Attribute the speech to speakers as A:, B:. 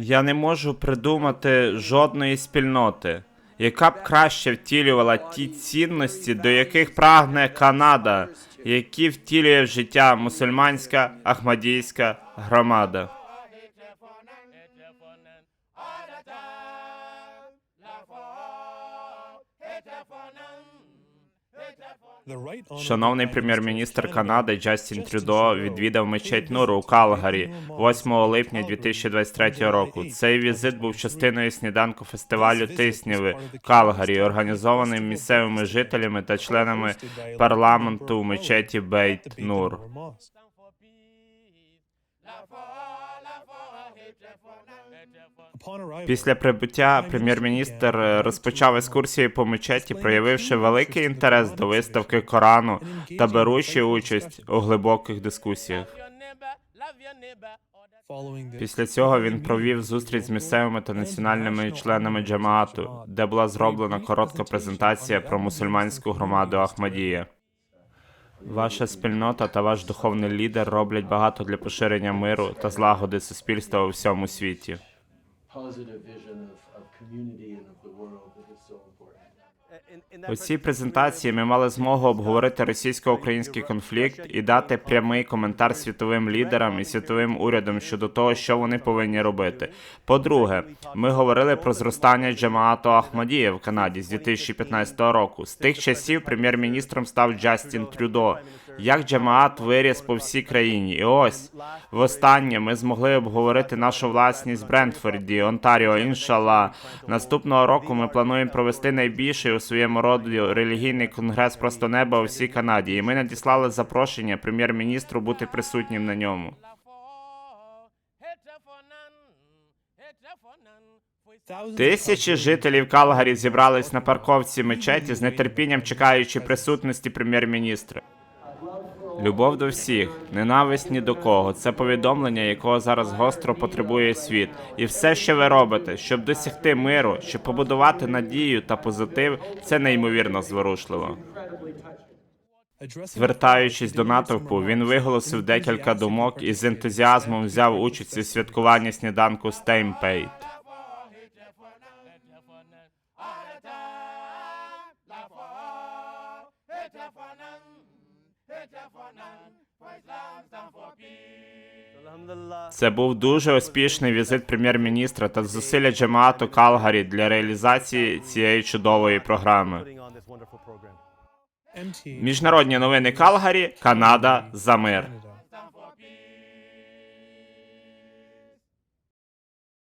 A: Я не можу придумати жодної спільноти, яка б краще втілювала ті цінності, до яких прагне Канада, які втілює в життя мусульманська ахмадійська громада. Шановний прем'єр-міністр Канади Джастін Трюдо відвідав мечеть Нуру у Калгарі 8 липня 2023 року. Цей візит був частиною сніданку фестивалю Тисніви в Калгарі, організованим місцевими жителями та членами парламенту у мечеті Бейт Нур. Після прибуття прем'єр-міністр е, розпочав екскурсію по мечеті, проявивши великий інтерес до виставки Корану та беручи участь у глибоких дискусіях. Після цього він провів зустріч з місцевими та національними членами джамаату, де була зроблена коротка презентація про мусульманську громаду Ахмадія. Ваша спільнота та ваш духовний лідер роблять багато для поширення миру та злагоди суспільства у всьому світі. У цій презентації ми мали змогу обговорити російсько-український конфлікт і дати прямий коментар світовим лідерам і світовим урядам щодо того, що вони повинні робити. По-друге, ми говорили про зростання Джамаату Ахмадія в Канаді з 2015 року. З тих часів прем'єр-міністром став Джастін Трюдо. Як Джамаат виріс по всій країні, і ось востаннє ми змогли обговорити нашу власність в Брентфорді, Онтаріо. Іншалла. Наступного року ми плануємо провести найбільший у своєму роді релігійний конгрес просто неба у всій Канаді. І ми надіслали запрошення прем'єр-міністру бути присутнім на ньому. Тисячі жителів Калгарі зібрались на парковці мечеті з нетерпінням чекаючи присутності прем'єр-міністра. Любов до всіх, ненависть ні до кого. Це повідомлення, якого зараз гостро потребує світ. І все, що ви робите, щоб досягти миру, щоб побудувати надію та позитив, це неймовірно зворушливо. Звертаючись до натовпу, він виголосив декілька думок і з ентузіазмом взяв участь у святкуванні сніданку Стеймпейт. Це був дуже успішний візит прем'єр-міністра та зусилля Джемату Калгарі для реалізації цієї чудової програми. Міжнародні новини Калгарі, Канада за мир.